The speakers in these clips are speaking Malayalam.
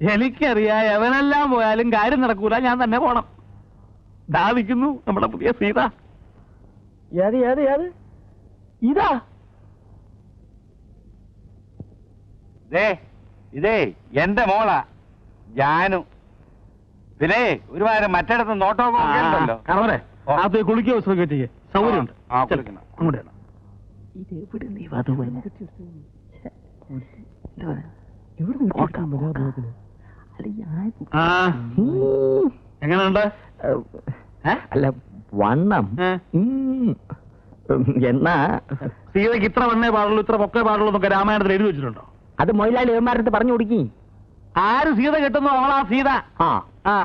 എനിക്കറിയാം എവനെല്ലാം പോയാലും കാര്യം നടക്കൂല ഞാൻ തന്നെ പോണം ദാവിക്കുന്നു നമ്മുടെ പുതിയ സീത ഏത് ഏത് ഏത് ഇതാ ദേ ഇതേ എന്റെ മോളാ ജാനു പിന്നെ ഒരുപാട് മറ്റിടത്ത് നോട്ടോ ഉണ്ടല്ലോ കറവരെ. അത് കുളിക്കോ ചെയ്യേ സൗകര്യമുണ്ട് ആ, ചെൽ, കുളിക്കണം. അങ്ങോട്ട് ചെല്ലാം. ഇതെവിടെ നീ ആ എങ്ങനെയുണ്ട്? അല്ല വണ്ണം. എന്നാ? സീതയ്ക്ക് ഇത്ര വണ്ണേ പാടുള്ളൂ ഇത്ര പൊക്കേ പാടുള്ളൂ എന്നൊക്കെ രാമായണത്തിൽ എഴുതി വെച്ചിട്ടുണ്ടോ? അത് മൊയിലാളി ഏമാരത്ത് പറഞ്ഞു കൊടുക്കി. ആര് സീത കിട്ടുന്നു? അവളാ സീത. ആ.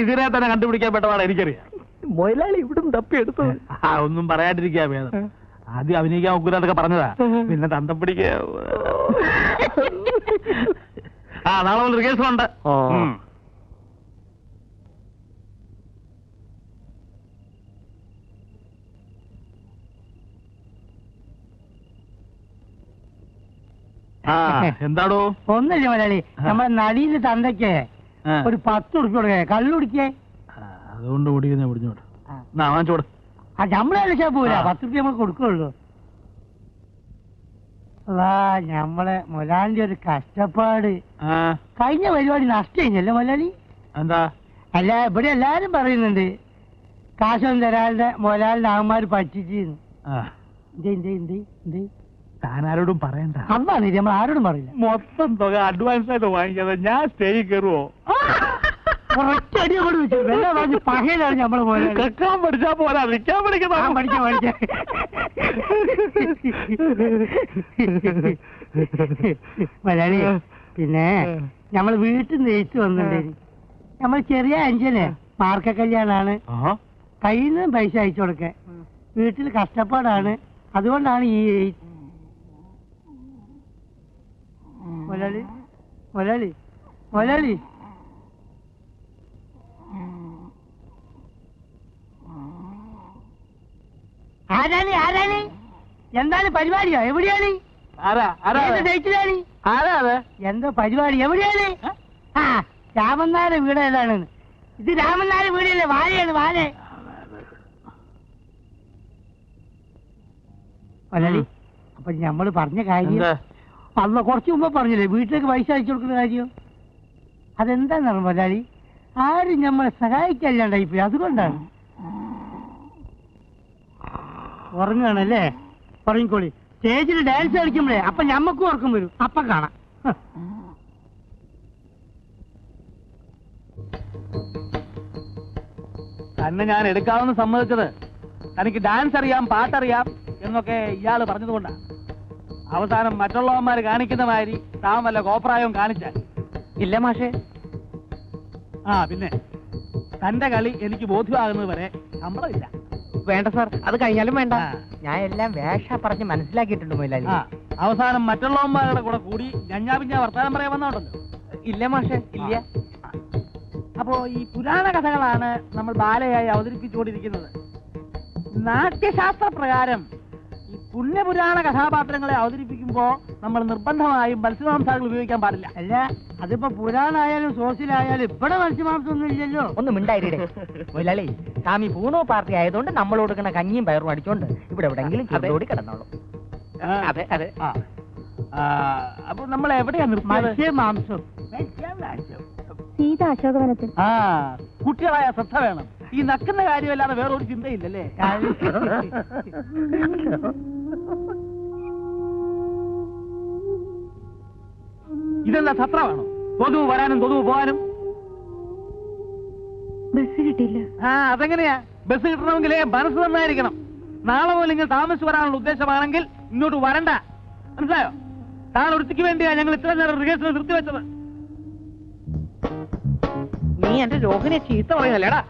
ഇതിനെ തന്നെ കണ്ടുപിടിക്കാൻ പെട്ടതാണ് എനിക്കറിയാം. മൊയിലാളി തപ്പി തപ്പിയെടുത്തു ആ ഒന്നും പറയാണ്ടിരിക്കാ ആദ്യം അഭിനയിക്കാൻ ഒക്കൂലാന്നൊക്കെ പറഞ്ഞതാ. പിന്നെ തന്തം പിടിക്കുക ആ നാളെ മുതൽ ഓ. ആ. എന്താടോ? ഒന്നല്ലേ മലയാളി നമ്മുടെ നടിയിലെ തന്തയ്ക്ക് ആ. ഒരു പത്ത് ഉറുപ്പ് കൊടുക്കേ കള്ളുടിക്കേ ആ, അതുകൊണ്ട് ഓടിക്കുന്ന പിടിഞ്ഞോട്ട് എന്നാ വാങ്ങിച്ചോട്. ആ നമ്മളെ പോരാ? ആ. പത്ത് ഉറുപ്പ് നമ്മൾ കൊടുക്കുള്ളൂ. ഞമ്മളെ മൊലാലിന്റെ ഒരു കഷ്ടപ്പാട്. കഴിഞ്ഞ പരിപാടി നഷ്ടല്ലേ മൊലാലി? എന്താ? അല്ല ഇവിടെ എല്ലാരും പറയുന്നുണ്ട്. കാശൊന്നും തരാതെ മൊലാലിന്റെ ആന്മാര് പറ്റിച്ചിരുന്നു താനാരോടും പറയണ്ട. അതാണ് നമ്മൾ ആരോടും പറയില്ല. മൊത്തം തുക അഡ്വാൻസ് ആയിട്ട് വാങ്ങിക്കാതെ ഞാൻ സ്റ്റേ കയറുവോ ഒറ്റ അടി അങ്ങോട്ട് വെച്ചു വെള്ളം പറഞ്ഞ് പകയിലാണ് നമ്മളെ പോലെ കക്കാൻ പഠിച്ചാ പോരാ. നിൽക്കാൻ ആ, പഠിക്കണം പഠിക്കാം, പഠിക്കാം. മലയാളി പിന്നെ നമ്മൾ വീട്ടിൽ നിന്ന് വന്നിട്ടുണ്ടായി നമ്മൾ ചെറിയ അഞ്ചന് മാർക്ക കല്യാണാണ്. കയ്യിൽ നിന്ന് പൈസ അയച്ചു കൊടുക്കാൻ. വീട്ടിൽ കഷ്ടപ്പാടാണ്. അതുകൊണ്ടാണ് ഈ എഴുത്ത്. മലയാളി മലയാളി മലയാളി ആരാണ് ആരാണ്? എന്താണ് പരിപാടിയോ? എവിടെയാണ്? ഡേറ്റിലാണ് എന്താ പരിപാടി? എവിടെയാണ്? ആ രാമനാരുടെ വീട് ഏതാണ്? ഇത് രാമനാരുടെ വീടല്ലേ? വാഴയാണ് വാഴ. മലയാളി അപ്പൊ നമ്മൾ പറഞ്ഞ കാര്യം? അന്ന് കുറച്ച് മുമ്പ് പറഞ്ഞില്ലേ വീട്ടിലേക്ക് പൈസ അയച്ചു കൊടുക്കുന്ന കാര്യം? അതെന്താണെന്ന് മലയാളി? ആരും നമ്മളെ സഹായിക്കല്ലാണ്ടായി പോയി അതുകൊണ്ടാണ് ഉറങ്ങാണല്ലേ ഉറങ്ങിക്കോളി സ്റ്റേജിൽ ഡാൻസ് കളിക്കുമ്പോഴേ അപ്പൊ ഞമ്മക്കും ഉറക്കം വരും. അപ്പൊ കാണാം. തന്നെ ഞാൻ എടുക്കാമെന്ന് സമ്മതിച്ചത്. തനിക്ക് ഡാൻസ് അറിയാം പാട്ടറിയാം എന്നൊക്കെ ഇയാൾ പറഞ്ഞതുകൊണ്ടാണ് അവസാനം മറ്റുള്ളവന്മാർ കാണിക്കുന്ന മാതിരി താൻ വല്ല കോപ്രായവും കാണിച്ചാൽ. ഇല്ല മാഷേ. ആ പിന്നെ. തന്റെ കളി എനിക്ക് ബോധ്യമാകുന്നത് വരെ ശമ്പളമില്ല. വേണ്ട സാർ അത് കഴിഞ്ഞാലും വേണ്ട. ഞാൻ എല്ലാം വേഷ പറഞ്ഞ് മനസ്സിലാക്കിയിട്ടുണ്ട് മൊയിലാളി അവസാനം മറ്റുള്ളവന്മാരുടെ കൂടെ കൂടി ഞഞ്ഞാ പിഞ്ഞാ വർത്താനം പറയാൻ വന്നോണ്ടല്ലോ. ഇല്ല മാഷെ ഇല്ല. അപ്പോ ഈ പുരാണ കഥകളാണ് നമ്മൾ ബാലയായി അവതരിപ്പിച്ചുകൊണ്ടിരിക്കുന്നത്. നാട്യശാസ്ത്ര പ്രകാരം ഈ പുണ്യപുരാണ കഥാപാത്രങ്ങളെ അവതരിപ്പിക്കുമ്പോ നമ്മൾ നിർബന്ധമായും മത്സ്യമാംസങ്ങൾ ഉപയോഗിക്കാൻ പാടില്ല. അല്ല അതിപ്പോ പുരാണായാലും സോസിലായാലും ഇവിടെ മത്സ്യമാംസം ഒന്നും ഇല്ലല്ലോ. ഒന്ന് മിണ്ടായിരുടെ മുതലാളി സ്വാമി പൂണോ പാർട്ടി ആയതുകൊണ്ട് നമ്മൾ കൊടുക്കുന്ന കഞ്ഞിയും പയറും അടിച്ചോണ്ട് ഇവിടെ എവിടെങ്കിലും ചെറുതോടി കിടന്നോളൂ. അതെ അതെ. ആ. അപ്പൊ നമ്മൾ എവിടെയാ നിർത്തിയത്? മത്സ്യമാംസം. സീത അശോകവനത്തിൽ ആ കുട്ടികളായ ശ്രദ്ധ വേണം. ഈ നക്കുന്ന കാര്യമല്ലാതെ വേറൊരു ഒരു ചിന്തയില്ലല്ലേ ഇതെന്താ സത്രമാണോ കൊതു വരാനും കൊതു പോവാനും? ബസ് കിട്ടില്ല ആ അതെങ്ങനെയാ? ബസ് കിട്ടണമെങ്കിൽ മനസ്സ് നന്നായിരിക്കണം. നാളെ പോലെ ഇങ്ങനെ താമസിച്ച് വരാനുള്ള ഉദ്ദേശമാണെങ്കിൽ ഇങ്ങോട്ട് വരണ്ട. മനസ്സിലായോ? താൻ ഒരുത്തിക്ക് വേണ്ടിയാ ഞങ്ങൾ ഇത്ര നേരം റിഹേഴ്സൽ നിർത്തിവെച്ചത് നീ എന്റെ രോഹിനെ ചീത്ത പറയുന്നല്ലേടാ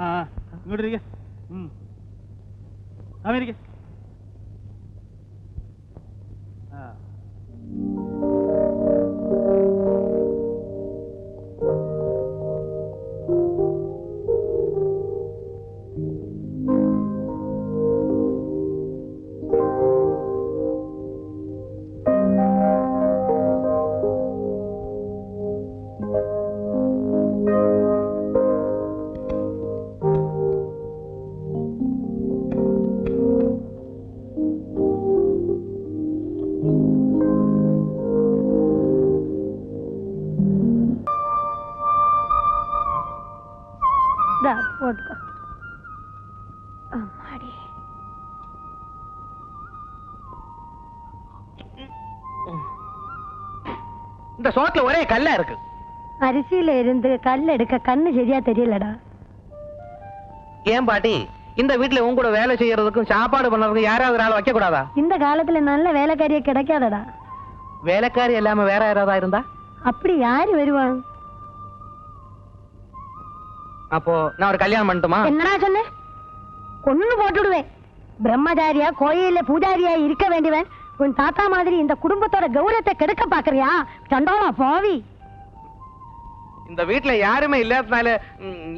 ആ ഇങ്ങോട്ട് ഇരിക്കെ അമേരിക്ക இந்த சோத்துல ஒரே கல்லா இருக்கு. அரிசியில இருந்து கல் எடுக்க கண்ணு சரியா தெரியலடா. ஏன் பாட்டி? இந்த வீட்டுல உன் கூட வேலை செய்யறதுக்கும் சாப்பாடு பண்றதுக்கும் யாராவது ஆள் வைக்க கூடாதா இந்த காலத்துல நல்ல வேலைக்காரியே கிடைக்காதடா. வேலைக்காரி இல்லாம வேற யாராவது இருந்தா? அப்படி யாரு வருவான் அப்போ நான் ஒரு கல்யாணம் பண்ணட்டுமா? என்னடா சொன்ன? கொன்னு போட்டுடுவேன். பிரம்மச்சாரியா கோயில்ல பூஜாரியா இருக்க வேண்டியவன். உன் தாத்தா மாதிரி இந்த குடும்பத்தோட கௌரவத்தை கெடுக்க பாக்குறியா? சண்டோலா போவி இந்த வீட்டுல யாருமே இல்லாதனால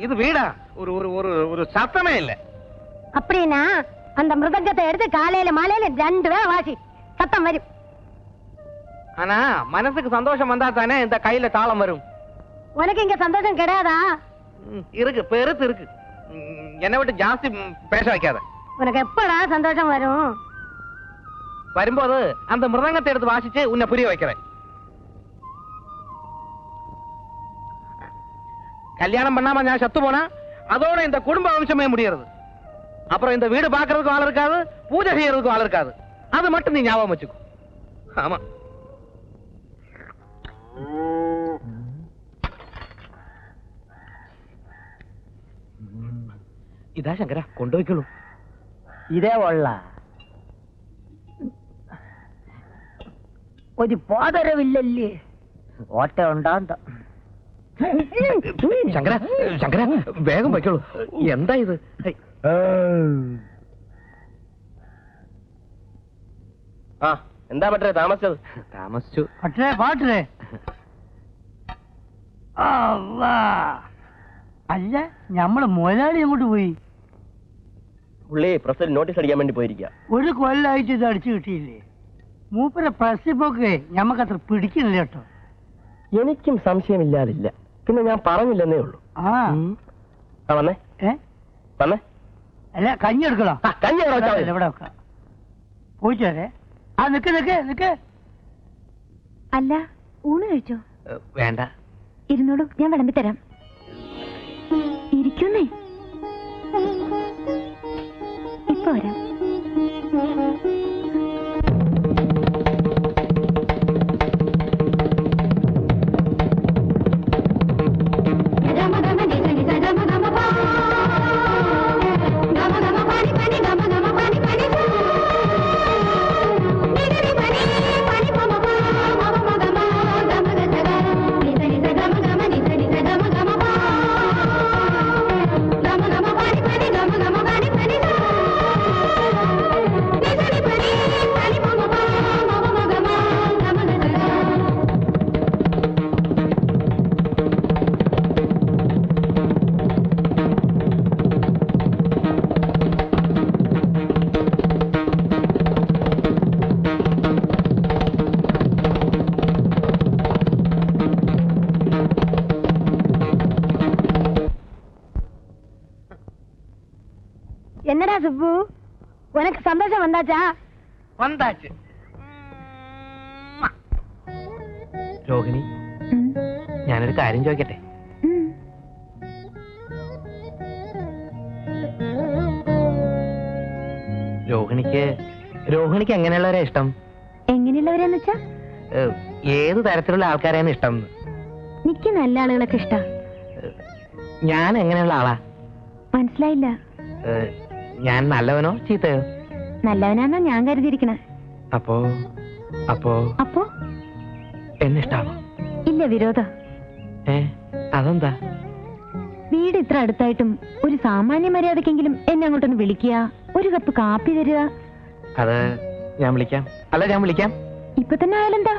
இது வீடா? ஒரு ஒரு ஒரு ஒரு சத்தமே இல்ல. அப்படின்னா அந்த மிருதங்கத்தை எடுத்து காலையில மாலையில ரெண்டு வேளை வாசி. சத்தம் வரும். ஆனா மனசுக்கு சந்தோஷம் வந்தா தானே இந்த கையில தாளம் வரும். உனக்கு இங்க சந்தோஷம் கிடையாதா இருக்கு பெருத்து இருக்கு. என்னை விட்டு ஜாஸ்தி பேச வைக்காத. உனக்கு எப்படா சந்தோஷம் வரும்? வரும்போது அந்த மிருதங்கத்தை எடுத்து வாசிச்சு உன்னை புரிய வைக்கிறேன் கல்யாணம் பண்ணாம நான் சத்து போனா அதோட இந்த குடும்ப வம்சமே முடியறது அப்புறம் இந்த வீடு பாக்குறதுக்கும் ஆள் இருக்காது பூஜை செய்யறதுக்கும் ஆள் இருக்காது அது மட்டும் நீ ஞாபகம் வச்சுக்கோ ஆமா ഇതാ ശങ്കര കൊണ്ടുപോയിക്കോളൂ ഇതേ ഉള്ള ഒരു പോതരവില്ലല്ലേ? ഓട്ട ഉണ്ടാന്ത. ശങ്കര ശങ്കര വേഗം വയ്ക്കോളൂ. എന്താ ഇത്. ആ. എന്താ പറ്റേ താമസിച്ചത്? താമസിച്ചു. പട്ടേ പാട്ടേ അല്ലാ. അല്ല ഞമ്മൾ മുതലാളി അങ്ങോട്ട് പോയി? പുള്ളി പ്രസിഡന്റ് നോട്ടീസ് അടിക്കാൻ വേണ്ടി പോയിരിക്കുക ഒരു കൊല്ലായിട്ട് ഇത് അടിച്ചു കിട്ടിയില്ലേ? മൂപ്പരെ പ്രസിപ്പൊക്കെ ഞമ്മക്കത്ര പിടിക്കുന്നില്ല കേട്ടോ. എനിക്കും സംശയമില്ലാതില്ല. പിന്നെ ഞാൻ പറഞ്ഞില്ലെന്നേ ഉള്ളൂ. ആ. ഉം. ആ വന്നേ. ഏ? വന്നേ. അല്ല കഞ്ഞി എടുക്കണോ? ആ, കഞ്ഞി അവിടെ വെച്ചാ മതി. ഇവിടെ വെക്കാം. പോയിട്ട് വരെ. ആ നിക്ക് നിക്ക് നിക്ക്. അല്ല ഊണ് കഴിച്ചോ? ഏ, വേണ്ട. ഇരുന്നോളൂ ഞാൻ വിളമ്പി തരാം. ഇരിക്കുന്നേ. ഇപ്പൊ വരാം. சுப்பு உனக்கு சந்தோஷம் வந்தாச்சா വന്താച്ച് രോഹിണി ഞാനൊരു കാര്യം ചോദിക്കട്ടെ രോഹിണിക്ക് രോഹിണിക്ക് എങ്ങനെയുള്ളവരാ ഇഷ്ടം എങ്ങനെയുള്ളവരെന്ന് വെച്ചാ ഏ, ഏത് തരത്തിലുള്ള ആൾക്കാരെയാണ് ഇഷ്ടം എനിക്ക് നല്ല ആളുകളൊക്കെ ഇഷ്ടാ ഞാൻ എങ്ങനെയുള്ള ആളാ മനസ്സിലായില്ല ഏ, ഞാൻ നല്ലവനോ ചീത്തയോ? നല്ലവനാന്നാ ഞാൻ കരുതിയിരിക്കണ. അപ്പോ അപ്പോ? അപ്പോ? എന്നെ ഇല്ല വിരോധ. ഏ അതെന്താ? വീട് ഇത്ര അടുത്തായിട്ടും ഒരു സാമാന്യ മര്യാദക്കെങ്കിലും എന്നെ അങ്ങോട്ടൊന്ന് വിളിക്കുക ഒരു കപ്പ് കാപ്പി തരിക. അത് ഞാൻ വിളിക്കാം. അല്ല ഞാൻ വിളിക്കാം. ഇപ്പൊ തന്നെ ആയാലെന്താ?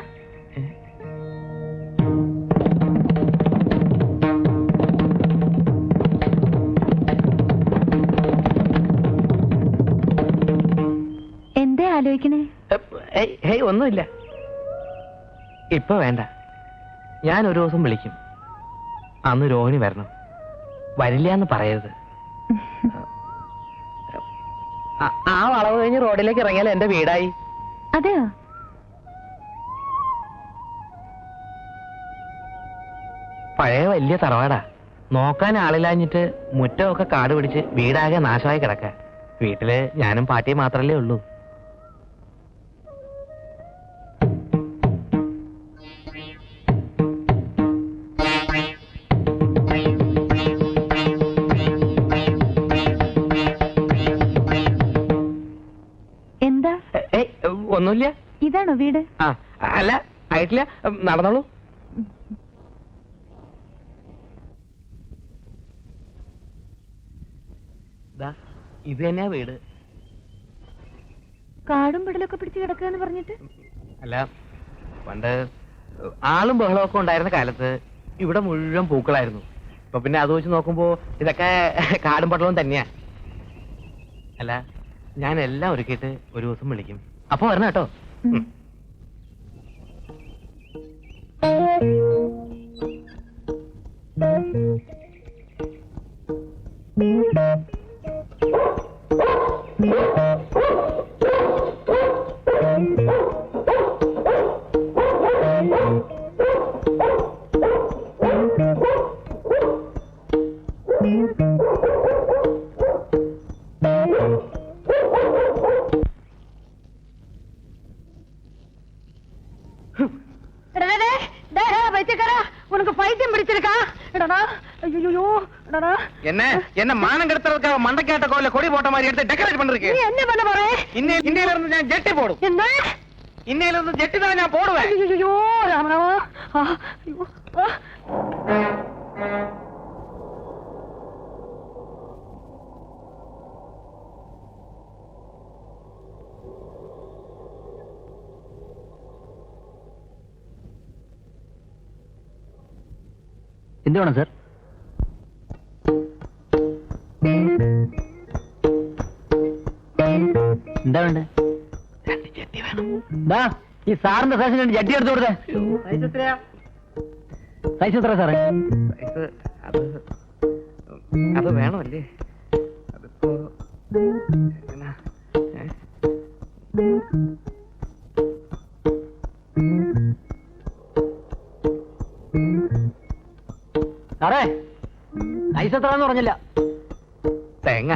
ഒന്നുമില്ല. ഇപ്പൊ വേണ്ട. ഞാൻ ഒരു ദിവസം വിളിക്കും. അന്ന് രോഹിണി വരണം. വരില്ല എന്ന് പറയരുത്. ആ- വളവ് കഴിഞ്ഞ് റോഡിലേക്ക് ഇറങ്ങിയാൽ എന്റെ വീടായി. അതെയോ? പഴയ വലിയ തറവാടാ. നോക്കാൻ ആളില്ലാഞ്ഞിട്ട് മുറ്റമൊക്കെ കാട് പിടിച്ച് വീടാകെ നാശമായി കിടക്ക. വീട്ടിൽ ഞാനും പാട്ടിയും മാത്രല്ലേ ഉള്ളൂ. ഒന്നുമില്ല. ഇതാണോ വീട്? ആ അല്ല ആയിട്ടില്ല. നടന്നോളൂ. ദാ, ഇത് തന്നെയാ വീട്. കാടും പിടലൊക്കെ പിടിച്ച് കിടക്കുക പറഞ്ഞിട്ട്? അല്ല പണ്ട് ആളും ബഹളവും ഒക്കെ ഉണ്ടായിരുന്ന കാലത്ത് ഇവിടെ മുഴുവൻ പൂക്കളായിരുന്നു. ഇപ്പൊ പിന്നെ അത് വെച്ച് നോക്കുമ്പോ ഇതൊക്കെ കാടും പട്ടളവും തന്നെയാ. അല്ല ഞാൻ എല്ലാം ഒരുക്കിയിട്ട് ഒരു ദിവസം വിളിക്കും. അപ്പൊ വരണ കേട്ടോ Thank. என்ன மானம் கெடுத்துறதுக்காக மண்டைக்காட்ட கோயில கொடி போட்ட மாதிரி எடுத்து டெக்கரேட் நீ பண்ணிருக்கேன் என்ன பண்ண போற? இன்னையில இன்னையில இருந்து நான் ஜெட்டி போடும். என்ன? இன்னையில இருந்து ஜெட்டி தான் நான் போடுவேன். ஐயோ ராமராமா ஆ, ஐயோ, ஆ. എന്ത് വേണ്ടേ? ഈ സാറിന്റെ സൈസിന് വേണ്ടി ജഡ്ഡി എടുത്തു കൊടുത്തേ. സൈസ് എത്ര സാറേ? അത് വേണമല്ലേ? അതിപ്പോ? സാറേ സൈസ് എന്ന് പറഞ്ഞില്ല. തേങ്ങ.